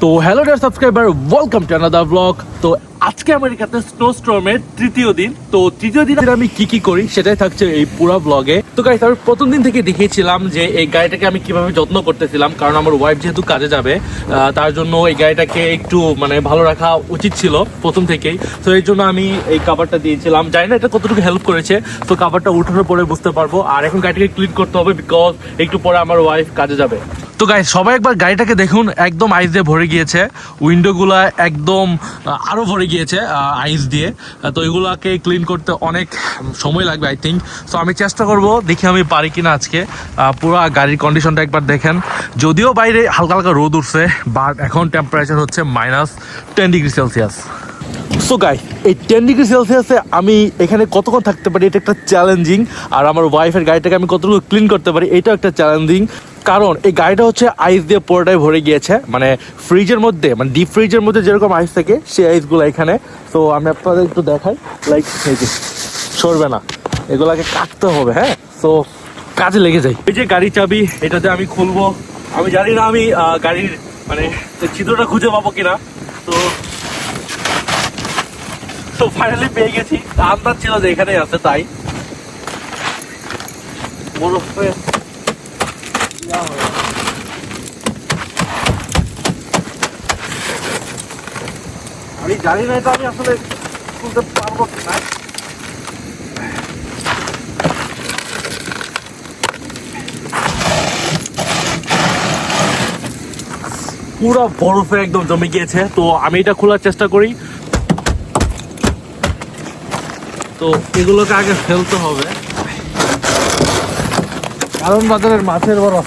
तो hello dear subscriber welcome to another vlog तो আজকে আমেরিকাতে স্নো স্টর্মের তৃতীয় দিন। তো তৃতীয় দিন আমি কি কি করি সেটাই থাকছে এই পুরো ব্লগে তো গাইস আমি প্রথম দিন থেকে দেখিয়েছিলাম যে এই গাড়িটাকে আমি কীভাবে যত্ন করতেছিলাম কারণ আমার ওয়াইফ যেহেতু কাজে যাবে তার জন্য এই গাড়িটাকে একটু মানে ভালো রাখা উচিত ছিল প্রথম থেকেই। তো এই জন্য আমি এই কাভারটা দিয়েছিলাম। জানি না এটা কতটুকু হেল্প করেছে তো কাভারটা উঠানোর পরে বুঝতে পারব। আর এখন গাড়িটাকে ক্লিন করতে হবে বিকজ একটু পরে আমার ওয়াইফ কাজে যাবে। তো গাইস সবাই একবার গাড়িটাকে দেখুন একদম আইস দিয়ে ভরে গিয়েছে। উইন্ডোগুলা একদম আহ, আরও ভরে গিয়েছে। আইস দিয়ে। তো এগুলোকে ক্লিন করতে অনেক সময় লাগবে আই থিঙ্ক সো আমি চেষ্টা করব, দেখি আমি পারি কিনা আজকে। পুরো গাড়ির কন্ডিশনটা একবার দেখেন। যদিও বাইরে হালকা হালকা রোদ উঠছে বাট এখন টেম্পারেচার হচ্ছে minus ten degree Celsius so guy এই টেন ডিগ্রি সেলসিয়াসে আমি এখানে কতক্ষণ থাকতে পারি? এটা একটা চ্যালেঞ্জিং আর আমার ওয়াইফের গাড়িটাকে আমি কতটুকু ক্লিন করতে পারি? এটাও একটা চ্যালেঞ্জিং কারণ এই গাড়িটা হচ্ছে আইস দিয়ে পুরোটাই ভরে গিয়েছে। মানে ফ্রিজের মধ্যে মানে ডিপ ফ্রিজের মধ্যে যেরকম আইস থাকে, সেই আইসগুলো এখানে। তো আমি আপনাদের একটু দেখাই লাইক সরবে না। এগুলাকে কাটতে হবে হ্যাঁ? তো কাজে লেগে যাই। এই যে গাড়ি চাবি, এটাতে আমি খুলবো। আমি জানি না আমি গাড়ির মানে চিত্রটা খুঁজে পাবো কিনা। তো তো ফাইনালি পেয়ে গেছি। আন্দাজ ছিল যে এখানে আছে, তাই। বরফে হয়ে আমি জানি না এটা আমি আসলে খুলতে পারব কিনা। পুরো বরফে একদম জমে গিয়েছে তো আমি এটা খোলার চেষ্টা করি। তো এগুলোকে আগে ফেলতে হবে। কারণ বাজারের মাছের বরফ।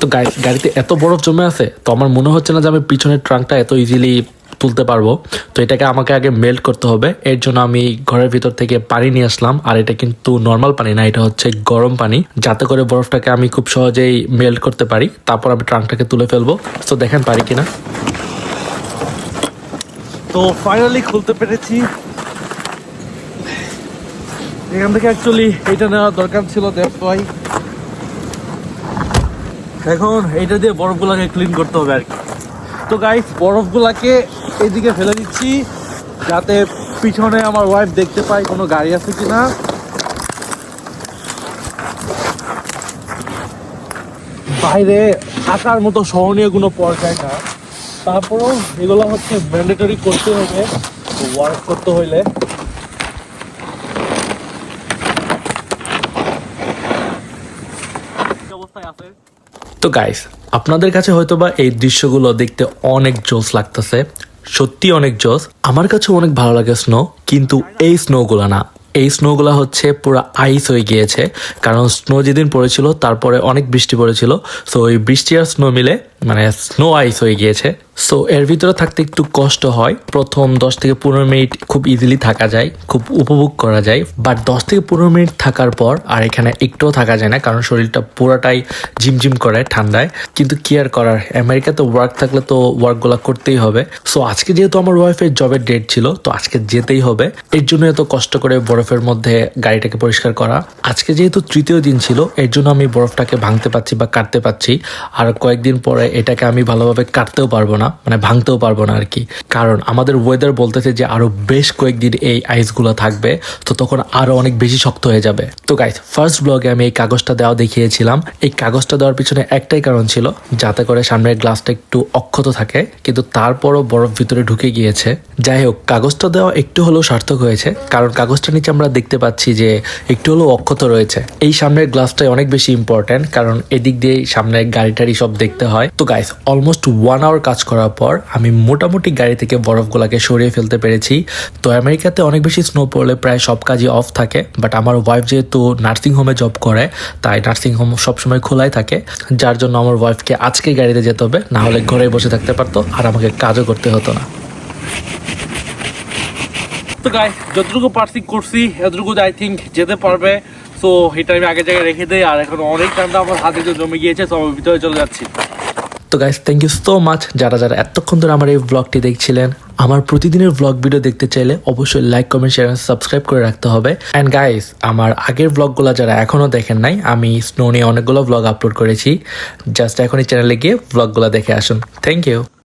তো গাড়ি গাড়িতে এত বরফ জমে আছে, তো আমার মনে হচ্ছে না যে আমি পিছনের ট্রাঙ্কটা এত ইজিলি তুলতে পারব। তো এটাকে আমাকে আগে মেল্ট করতে হবে। এর জন্য আমি ঘরের ভিতর থেকে পানি নিয়ে আসলাম, আর এটা কিন্তু নর্মাল পানি না, এটা হচ্ছে গরম পানি। যাতে করে বরফটাকে আমি খুব সহজেই মেল্ট করতে পারি, তারপর আমি ট্রাঙ্কটাকে তুলে ফেলব। তো দেখেন পারি কিনা। তো ফাইনালি খুলতে পেরেছি। এখান থেকে অ্যাকচুয়ালি এটা নেওয়া দরকার ছিল দেখ এখন এইটা দিয়ে বরফগুলোকে ক্লিন করতে হবে আর কি। তো গাইস বরফগুলাকে এইদিকে ফেলে দিচ্ছি, যাতে পিছনে আমার ওয়াইফ দেখতে পাই কোনো গাড়ি আছে কিনা। বাইরে থাকার মতো সহনীয় কোনো পর্যায় না। তারপরেও এগুলো হচ্ছে ম্যান্ডেটরি করতে হবে ওয়ার্ক করতে হইলে কি অবস্থায় আছে তো গাইস আপনাদের কাছে হয়তোবা এই দৃশ্যগুলো দেখতে অনেক জোস লাগতেছে, সত্যি অনেক জোস আমার কাছে অনেক ভালো লাগে স্নো কিন্তু এই স্নোগুলো না। এই স্নোগুলো হচ্ছে পুরো আইস হয়ে গিয়েছে, কারণ স্নো যেদিন পড়েছিল, তারপরে অনেক বৃষ্টি পড়েছিল। সো ওই বৃষ্টি আর স্নো মিলে মানে স্নো আইস হয়ে গিয়েছে। সো এর ভিতরে থাকতে একটু কষ্ট হয়। প্রথম দশ থেকে পনেরো মিনিট খুব ইজিলি থাকা যায়, খুব উপভোগ করা যায়। বাট দশ থেকে পনেরো মিনিট থাকার পর আর এখানে একটুও থাকা যায় না, কারণ শরীরটা পুরোটাই ঝিমঝিম করে ঠান্ডায়। কিন্তু কি আর করার, আমেরিকাতে ওয়ার্ক থাকলে তো ওয়ার্কগুলো করতেই হবে। সো আজকে যেহেতু আমার ওয়াইফের জবের ডেট ছিল, তো আজকে যেতেই হবে। এর জন্য এত কষ্ট করে বরফের মধ্যে গাড়িটাকে পরিষ্কার করা। আজকে যেহেতু তৃতীয় দিন ছিল, এর জন্য আমি বরফটাকে ভাঙতে পারছি বা কাটতে পারছি। আর কয়েকদিন পরে এটাকে আমি ভালোভাবে কাটতেও পারব না। মানে ভাঙতেও পারব না আর কি। কারণ আমাদের ওয়েদার বলতেছে যে আরও বেশ কয়েকদিন এই আইসগুলো থাকবে, তো তখন আরও অনেক বেশি শক্ত হয়ে যাবে। তো গাইস ফার্স্ট ব্লগে আমি এই কাগজটা দেওয়া দেখিয়েছিলাম। এই কাগজটা দেওয়ার পিছনে একটাই কারণ ছিল, যাতে করে সামনের গ্লাসটা একটু অক্ষত থাকে, কিন্তু তারপরও বরফ ভিতরে ঢুকে গিয়েছে। যাই হোক, কাগজটা দেওয়া একটু হলেও সার্থক হয়েছে, কারণ কাগজটা নিচে আমরা দেখতে পাচ্ছি যে একটু হলেও অক্ষত রয়েছে। এই সামনের গ্লাসটাই অনেক বেশি ইম্পর্ট্যান্ট কারণ এদিক দিয়ে সামনে গাড়ি টাড়ি সব দেখতে হয়। তো গাইস অলমোস্ট ওয়ান আওয়ার কাজ করার পর আমি মোটামুটি গাড়ি থেকে বরফগুলোকে সরিয়ে ফেলতে পেরেছি। তো আমেরিকাতে অনেক বেশি স্নো পড়লে প্রায় সব কাজই অফ থাকে বাট আমার ওয়াইফ যেহেতু নার্সিং হোমে জব করে, তাই নার্সিং হোম সবসময় খোলাই থাকে। যার জন্য আমার ওয়াইফকে আজকে গাড়িতে যেতে হবে, না হলে ঘরে বসে থাকতে পারতো, আর আমাকে কাজও করতে হতো না। তো গাই যতটুকু পারছি করছি, এতটুকু আই থিঙ্ক যেতে পারবে। সো এটা আমি আগে জায়গায় রেখে দেই, আর এখন অনেক ঠান্ডা আমার হাতে জমে গিয়েছে আমি ভিতরে চলে যাচ্ছি। তো guys thank you so much যারা যারা এতক্ষণ ধরে আমার এই ব্লগটি দেখছিলেন। আমার প্রতিদিনের ব্লগ ভিডিও দেখতে চাইলে অবশ্যই লাইক কমেন্ট শেয়ার সাবস্ক্রাইব করে রাখতে হবে। অ্যান্ড গাইস আমার আগের ব্লগগুলো যারা এখনও দেখেন নাই, আমি স্নো নিয়ে অনেকগুলো ব্লগ আপলোড করেছি। জাস্ট এখনই চ্যানেলে গিয়ে ব্লগগুলো দেখে আসুন। Thank you